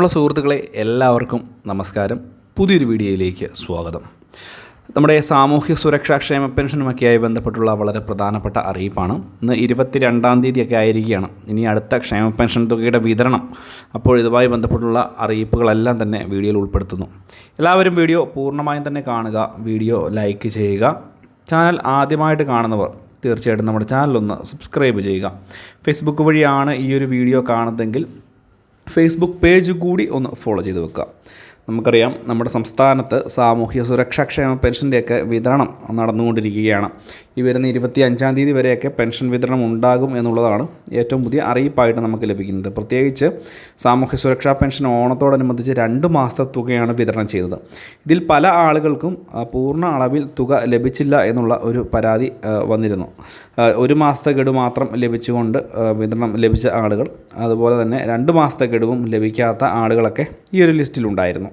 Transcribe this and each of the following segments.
ഉള്ള സുഹൃത്തുക്കളെ എല്ലാവർക്കും നമസ്കാരം. പുതിയൊരു വീഡിയോയിലേക്ക് സ്വാഗതം. നമ്മുടെ സാമൂഹ്യ സുരക്ഷാ ക്ഷേമ പെൻഷനുമൊക്കെയായി ബന്ധപ്പെട്ടുള്ള വളരെ പ്രധാനപ്പെട്ട അറിയിപ്പാണ്. ഇന്ന് ഇരുപത്തി രണ്ടാം തീയതിയൊക്കെ ആയിരിക്കുകയാണ്. ഇനി അടുത്ത ക്ഷേമ പെൻഷൻ തുകയുടെ വിതരണം അപ്പോൾ ഇതുമായി ബന്ധപ്പെട്ടുള്ള അറിയിപ്പുകളെല്ലാം തന്നെ വീഡിയോയിൽ ഉൾപ്പെടുത്തുന്നു. എല്ലാവരും വീഡിയോ പൂർണമായും തന്നെ കാണുക വീഡിയോ ലൈക്ക് ചെയ്യുക. ചാനൽ ആദ്യമായിട്ട് കാണുന്നവർ തീർച്ചയായിട്ടും നമ്മുടെ ചാനലൊന്ന് സബ്സ്ക്രൈബ് ചെയ്യുക. ഫേസ്ബുക്ക് വഴിയാണ് ഈ ഒരു വീഡിയോ കാണുന്നതെങ്കിൽ ഫേസ്ബുക്ക് പേജ് കൂടി ഒന്ന് ഫോളോ ചെയ്ത് വെക്കുക. നമുക്കറിയാം നമ്മുടെ സംസ്ഥാനത്ത് സാമൂഹ്യ സുരക്ഷാ ക്ഷേമ പെൻഷന്റെയൊക്കെ വിതരണം നടന്നുകൊണ്ടിരിക്കുകയാണ്. ഈ വരുന്ന ഇരുപത്തി അഞ്ചാം തീയതി വരെയൊക്കെ പെൻഷൻ വിതരണം ഉണ്ടാകും എന്നുള്ളതാണ് ഏറ്റവും പുതിയ അറിയിപ്പായിട്ട് നമുക്ക് ലഭിക്കുന്നത്. പ്രത്യേകിച്ച് സാമൂഹ്യ സുരക്ഷാ പെൻഷൻ ഓണത്തോടനുബന്ധിച്ച് രണ്ട് മാസത്തെ തുകയാണ് വിതരണം ചെയ്തത്. ഇതിൽ പല ആളുകൾക്കും പൂർണ അളവിൽ തുക ലഭിച്ചില്ല എന്നുള്ള ഒരു പരാതി വന്നിരുന്നു. ഒരു മാസത്തെ ഗഡു മാത്രം ലഭിച്ചുകൊണ്ട് വിതരണം ലഭിച്ച ആളുകൾ അതുപോലെ തന്നെ രണ്ട് മാസത്തെ ഗഡുവും ലഭിക്കാത്ത ആളുകളൊക്കെ ഈ ഒരു ലിസ്റ്റിലുണ്ടായിരുന്നു.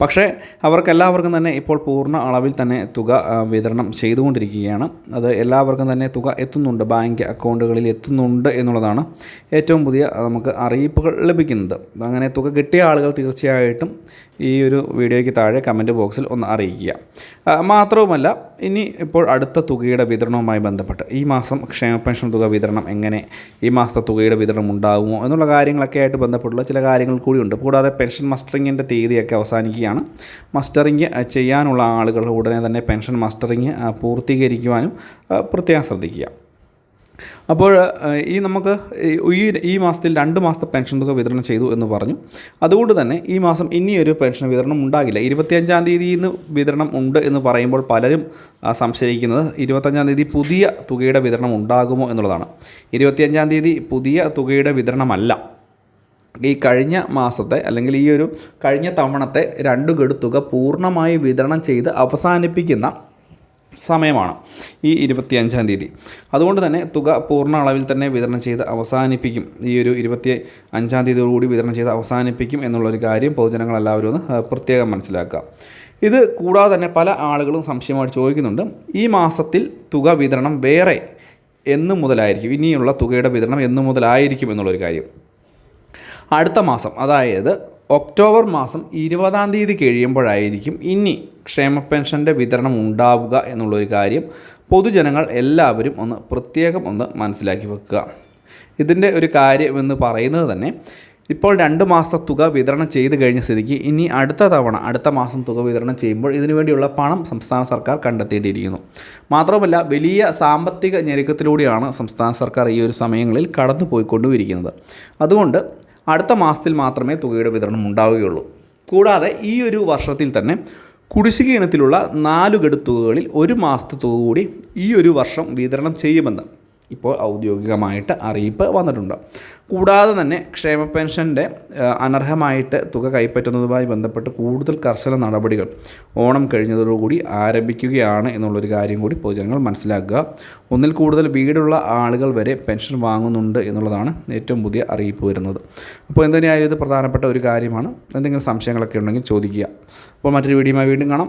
പക്ഷേ അവർക്കെല്ലാവർക്കും തന്നെ ഇപ്പോൾ പൂർണ അളവിൽ തന്നെ തുക വിതരണം ചെയ്തുകൊണ്ടിരിക്കുകയാണ്. അത് എല്ലാവർക്കും തന്നെ തുക എത്തുന്നുണ്ട് ബാങ്ക് അക്കൗണ്ടുകളിൽ എത്തുന്നുണ്ട് എന്നുള്ളതാണ് ഏറ്റവും പുതിയ നമുക്ക് അറിയിപ്പുകൾ ലഭിക്കുന്നത്. അങ്ങനെ തുക കിട്ടിയ ആളുകൾ തീർച്ചയായിട്ടും ഈ ഒരു വീഡിയോയ്ക്ക് താഴെ കമന്റ് ബോക്സിൽ ഒന്ന് അറിയിക്കുക. മാത്രവുമല്ല ഇനി ഇപ്പോൾ അടുത്ത തുകയുടെ വിതരണവുമായി ബന്ധപ്പെട്ട് ഈ മാസം ക്ഷേമ പെൻഷൻ തുക വിതരണം എങ്ങനെ ഈ മാസത്തെ തുകയുടെ വിതരണം ഉണ്ടാകുമോ എന്നുള്ള കാര്യങ്ങളൊക്കെ ആയിട്ട് ബന്ധപ്പെട്ടുള്ള ചില കാര്യങ്ങൾ കൂടിയുണ്ട്. കൂടാതെ പെൻഷൻ മസ്റ്ററിങ്ങിന്റെ തീയതിയൊക്കെ അവസാനിക്കുകയാണ്. മസ്റ്ററിങ് ചെയ്യാനുള്ള ആളുകൾ ഉടനെ തന്നെ പെൻഷൻ മസ്റ്ററിങ് പൂർത്തീകരിക്കുവാനും പ്രത്യേകം ശ്രദ്ധിക്കുക. അപ്പോൾ ഈ നമുക്ക് ഈ- ഈ മാസത്തിൽ രണ്ട് മാസത്തെ പെൻഷൻ തുക വിതരണം ചെയ്തു എന്ന് പറഞ്ഞു. അതുകൊണ്ട് തന്നെ ഈ മാസം ഇനിയൊരു പെൻഷൻ വിതരണം ഉണ്ടാകില്ല. ഇരുപത്തിയഞ്ചാം തീയതി ഇന്ന് വിതരണം ഉണ്ട് എന്ന് പറയുമ്പോൾ പലരും സംശയിക്കുന്നത് ഇരുപത്തഞ്ചാം തീയതി പുതിയ തുകയുടെ വിതരണം ഉണ്ടാകുമോ എന്നുള്ളതാണ്. ഇരുപത്തിയഞ്ചാം തീയതി പുതിയ തുകയുടെ വിതരണമല്ല. ഈ കഴിഞ്ഞ മാസത്തെ അല്ലെങ്കിൽ ഈ ഒരു കഴിഞ്ഞ തവണത്തെ രണ്ട് ഗഡു തുക പൂർണമായി വിതരണം ചെയ്ത് അവസാനിപ്പിക്കുന്ന സമയമാണ് ഈ ഇരുപത്തിയഞ്ചാം തീയതി. അതുകൊണ്ട് തന്നെ തുക പൂർണ അളവിൽ തന്നെ വിതരണം ചെയ്ത് അവസാനിപ്പിക്കും. ഈ ഒരു ഇരുപത്തി അഞ്ചാം തീയതിയോടുകൂടി വിതരണം ചെയ്ത് അവസാനിപ്പിക്കും എന്നുള്ളൊരു കാര്യം പൊതുജനങ്ങളെല്ലാവരും ഒന്ന് പ്രത്യേകം മനസ്സിലാക്കുക. ഇത് കൂടാതെ തന്നെ പല ആളുകളും സംശയമായിട്ട് ചോദിക്കുന്നുണ്ട് ഈ മാസത്തിൽ തുക വിതരണം വേറെ എന്നു മുതലായിരിക്കും ഇനിയുള്ള തുകയുടെ വിതരണം എന്നു മുതലായിരിക്കും എന്നുള്ളൊരു കാര്യം. അടുത്ത മാസം അതായത് ഒക്ടോബർ മാസം ഇരുപതാം തീയതി കഴിയുമ്പോഴായിരിക്കും ഇനി ക്ഷേമ പെൻഷന്റെ വിതരണം ഉണ്ടാവുക എന്നുള്ളൊരു കാര്യം പൊതുജനങ്ങൾ എല്ലാവരും ഒന്ന് പ്രത്യേകം ഒന്ന് മനസ്സിലാക്കി വെക്കുക. ഇതിന്റെ ഒരു കാര്യം എന്ന് പറയുന്നത് തന്നെ ഇപ്പോൾ രണ്ട് മാസത്തെ തുക വിതരണം ചെയ്ത് കഴിഞ്ഞ സ്ഥിതിക്ക് ഇനി അടുത്ത തവണ അടുത്ത മാസം തുക വിതരണം ചെയ്യുമ്പോൾ ഇതിനുവേണ്ടിയുള്ള പണം സംസ്ഥാന സർക്കാർ കണ്ടെത്തേണ്ടിയിരിക്കുന്നു. മാത്രമല്ല വലിയ സാമ്പത്തിക ഞെരുക്കത്തിലൂടെയാണ് സംസ്ഥാന സർക്കാർ ഈ ഒരു സമയങ്ങളിൽ കടന്നു പോയിക്കൊണ്ടുമിരിക്കുന്നത് അതുകൊണ്ട് അടുത്ത മാസത്തിൽ മാത്രമേ തുകയുടെ വിതരണം ഉണ്ടാവുകയുള്ളൂ. കൂടാതെ ഈ ഒരു വർഷത്തിൽ തന്നെ കുടിശ്ശിക ഇനത്തിലുള്ള നാല് തുകകളിൽ ഒരു മാസത്തെ തുക കൂടി ഈ ഒരു വർഷം വിതരണം ചെയ്യുമെന്ന് ഇപ്പോൾ ഔദ്യോഗികമായിട്ട് അറിയിപ്പ് വന്നിട്ടുണ്ട്. കൂടാതെ തന്നെ ക്ഷേമ പെൻഷന്റെ അനർഹമായിട്ട് തുക കൈപ്പറ്റുന്നതുമായി ബന്ധപ്പെട്ട് കൂടുതൽ കർശന നടപടികൾ ഓണം കഴിഞ്ഞതോടുകൂടി ആരംഭിക്കുകയാണ് എന്നുള്ളൊരു കാര്യം കൂടി പൊതുജനങ്ങൾ മനസ്സിലാക്കുക. ഒന്നിൽ കൂടുതൽ വീടുള്ള ആളുകൾ വരെ പെൻഷൻ വാങ്ങുന്നുണ്ട് എന്നുള്ളതാണ് ഏറ്റവും പുതിയ അറിയിപ്പ് വരുന്നത്. അപ്പോൾ എന്തിനായാലും ഇത് പ്രധാനപ്പെട്ട ഒരു കാര്യമാണ്. എന്തെങ്കിലും സംശയങ്ങളൊക്കെ ഉണ്ടെങ്കിൽ ചോദിക്കുക. അപ്പോൾ മറ്റൊരു വീഡിയോയുമായി വീണ്ടും കാണാം.